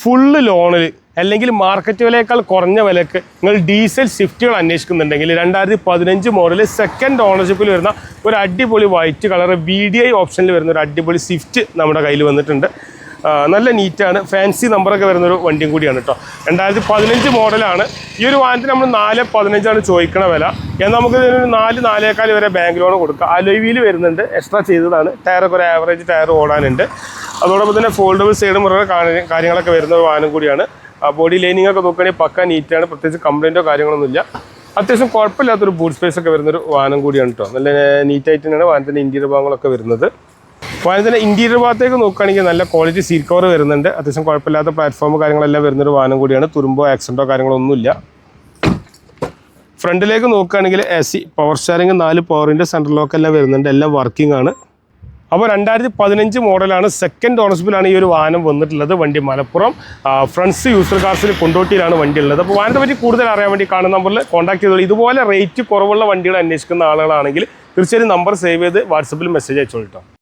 Full ലോണിൽ അല്ലെങ്കിൽ market വിലയേക്കാൾ കുറഞ്ഞ വിലക്ക് നിങ്ങൾ ഡീസൽ സ്വിഫ്റ്റുകൾ അന്വേഷിക്കുന്നുണ്ടെങ്കിൽ രണ്ടായിരത്തി പതിനഞ്ച് മോഡൽ സെക്കൻഡ് ഓണർഷിപ്പിൽ വരുന്ന ഒരു അടിപൊളി white colour V D I ഓപ്ഷനിൽ വരുന്ന ഒരു അടിപൊളി സ്വിഫ്റ്റ് നമ്മുടെ കയ്യിൽ വന്നിട്ടുണ്ട്. നല്ല നീറ്റാണ് ഫാൻസി നമ്പറൊക്കെ വരുന്നൊരു വണ്ടിയും കൂടിയാണ് കേട്ടോ രണ്ടായിരത്തി പതിനഞ്ച് മോഡലാണ് ഈ ഒരു വാഹനത്തിന് നമ്മൾ നാല് പതിനഞ്ചാണ് ചോദിക്കണ വില. എന്നാൽ നമുക്ക് ഇതിനൊരു നാല് നാലേക്കാൽ വരെ ബാങ്ക് ലോൺ കൊടുക്കാം. അലോയിൽ വരുന്നുണ്ട്. എക്സ്ട്രാ ചെയ്തതാണ്. ടയറൊക്കെ ഒരു ആവറേജ് ടയർ ഓടാനുണ്ട്. അതോടൊപ്പം തന്നെ ഫോൾഡബിൾ സൈഡ് മുറ കാര്യങ്ങളൊക്കെ വരുന്ന ഒരു വാഹനം കൂടിയാണ്. ബോഡി ലൈനിങ് ഒക്കെ നോക്കുകയാണെങ്കിൽ പക്ക നീറ്റാണ് പ്രത്യേകിച്ച് കംപ്ലൈന്റോ കാര്യങ്ങളൊന്നുമില്ല അത്യാവശ്യം കുഴപ്പമില്ലാത്തൊരു ബൂട്ട് സ്പേസ് ഒക്കെ വരുന്നൊരു വാഹനം കൂടിയാണ് കേട്ടോ നല്ല നീറ്റായിട്ട് തന്നെയാണ് വാഹനത്തിന്റെ ഇന്റീരിയർ ഭാഗങ്ങളൊക്കെ വരുന്നത്. വാഹനത്തിന്റെ ഇന്റീരിയർ ഭാഗത്തേക്ക് നോക്കുകയാണെങ്കിൽ നല്ല ക്വാളിറ്റി സീറ്റ് കവർ വരുന്നുണ്ട്. അത്യാവശ്യം കുഴപ്പമില്ലാത്ത പ്ലാറ്റ്ഫോം കാര്യങ്ങളെല്ലാം വരുന്നൊരു വാഹനം കൂടിയാണ്. തുരുമ്പോ ആക്സിഡന്റോ കാര്യങ്ങളൊന്നുമില്ല ഫ്രണ്ടിലേക്ക് നോക്കുകയാണെങ്കിൽ എ സി പവർ സ്റ്റാരിങ് നാല് പവറിന്റെ സെൻട്രൽ ലോക്കെല്ലാം വരുന്നുണ്ട്. എല്ലാം വർക്കിംഗ് ആണ്. അപ്പോൾ രണ്ടായിരത്തി പതിനഞ്ച് മോഡലാണ് സെക്കൻഡ് ഓണർഷിപ്പിലാണ് ഈ ഒരു വാഹനം വന്നിട്ടുള്ളത് വണ്ടി മലപ്പുറം. ഫ്രണ്ട്സ് യൂസർ കാർസിൽ കൊണ്ടോട്ടിയിലാണ് വണ്ടി ഉള്ളത്. അപ്പോൾ വാഹനത്തെ പറ്റി കൂടുതൽ അറിയാൻ വേണ്ടി കാണുന്ന നമ്പറിൽ കോൺടാക്ട് ചെയ്തോളൂ. ഇതുപോലെ റേറ്റ് കുറവുള്ള വണ്ടികൾ അന്വേഷിക്കുന്ന ആളുകളാണെങ്കിൽ തീർച്ചയായും നമ്പർ സേവ് ചെയ്ത് വാട്സപ്പിൽ മെസ്സേജ് അയച്ചോളൂ